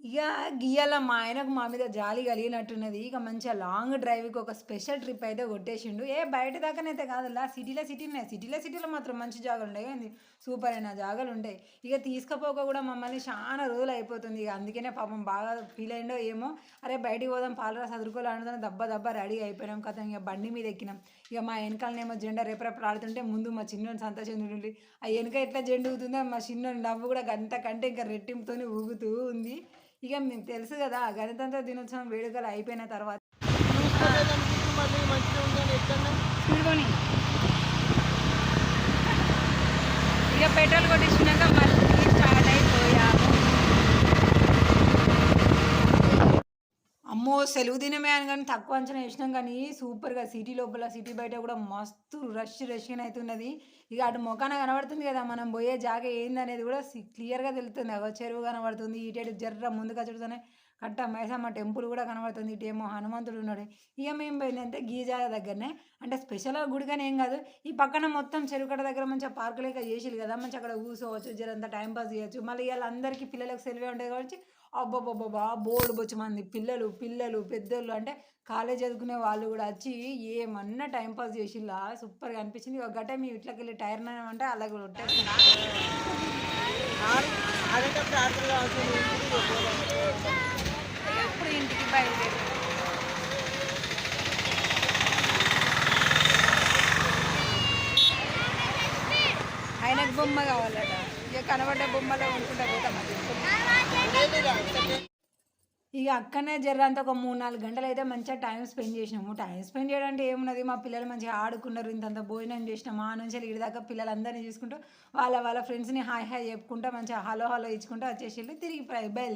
ఇక గీయాల మా ఆయనకు మా మీద జాలి కలిగినట్టున్నది. ఇక మంచిగా లాంగ్ డ్రైవ్కి ఒక స్పెషల్ ట్రిప్ అయితే కొట్టేసిండు. ఏ బయట దాకానైతే కాదులా సిటీలో సిటీనే. సిటీలో సిటీలో మాత్రం మంచి జాగాలు ఉంటాయి సూపర్ అయిన జాగాలు ఉంటాయి ఇక తీసుకపోక కూడా మమ్మల్ని చాలా రోజులు అయిపోతుంది. ఇక అందుకనే పాపం బాగా ఫీల్ అయిండో ఏమో. అరే బయటికి పోదాం పాలరా చదువుకోలే అనుకుని దబ్బ దబ్బ రెడీ అయిపోయినాం. కదా ఇక బండి మీద ఎక్కినాం. ఇక మా వెనకాలనేమో జెండా రేపరేపు ఆడుతుంటే ముందు మా చిన్నోని సంతోషండి ఆ వెనక ఎట్లా జెండా ఊగుతుందో మా చిన్నోని నవ్వు కూడా గంట కంటే ఇంకా రెట్టింపుతోనే ఊగుతూ ఉంది. ఇక మీకు తెలుసు కదా గణతంత్ర దినోత్సవం వేడుకలు అయిపోయిన తర్వాత. ఇక పెట్రోల్ కొట్టించినాక మళ్ళీ అమ్మో సెలవు దినమే అని కానీ తక్కువ అంచనా వేసినాం కానీ సూపర్గా సిటీ లోపల సిటీ బయట కూడా మస్తు రష్ రష్గా అవుతున్నది ఇక అటు మొఖాన కనబడుతుంది కదా మనం పోయే జాగ ఏందనేది కూడా క్లియర్గా తెలుస్తుంది. అగో చెరువు కనబడుతుంది ఇటు జర్ర ముందుగా చూడతానే కట్ట మైసమ్మ టెంపుల్ కూడా కనబడుతుంది. ఇటేమో హనుమంతుడు ఉన్నాడు. ఇక మేము పోయిందంటే గీజాగ దగ్గరనే. అంటే స్పెషల్గా గుడిగానే ఏం కాదు ఈ పక్కన మొత్తం చెరువు కట్ట దగ్గర మంచిగా పార్కు లేక కదా మంచి అక్కడ కూర్చోవచ్చు జరంతా టైం పాస్ చేయొచ్చు. మళ్ళీ వీళ్ళందరికీ అందరికీ పిల్లలకు సెలవే ఉంటుంది కాబట్టి అబ్బబ్బబ్బా బోర్డు బొచ్చు మంది పిల్లలు పిల్లలు పెద్దోళ్ళు అంటే కాలేజ్ చదువుకునే వాళ్ళు కూడా వచ్చి ఏమన్నా టైం పాస్ చేసిల్లా? సూపర్గా అనిపించింది. ఒక గట్ట మేము ఇట్లకి వెళ్ళి టైర్ అంటే అలాగే ఇప్పుడు ఇంటికి బయలుదేరి? ఆయనకు బొమ్మ కావాలట. ఇక కనబడ్డ బొమ్మలో ఉంటుంటే పోతాం ఇక అక్కనే జర్రంత ఒక మూడు నాలుగు గంటలు అయితే మంచిగా టైం స్పెండ్ చేసినాము. టైం స్పెండ్ చేయడం అంటే ఏమున్నది? మా పిల్లలు మంచిగా ఆడుకున్నారు ఇంతంత భోజనం చేసినాము. ఆ నుంచి ఇటు దాకా పిల్లలందరినీ చూసుకుంటూ వాళ్ళ వాళ్ళ ఫ్రెండ్స్ని హాయ్ హాయ్ చెప్పుకుంటూ మంచిగా హలో హలో ఇచ్చుకుంటూ వచ్చేసి తిరిగి బయలు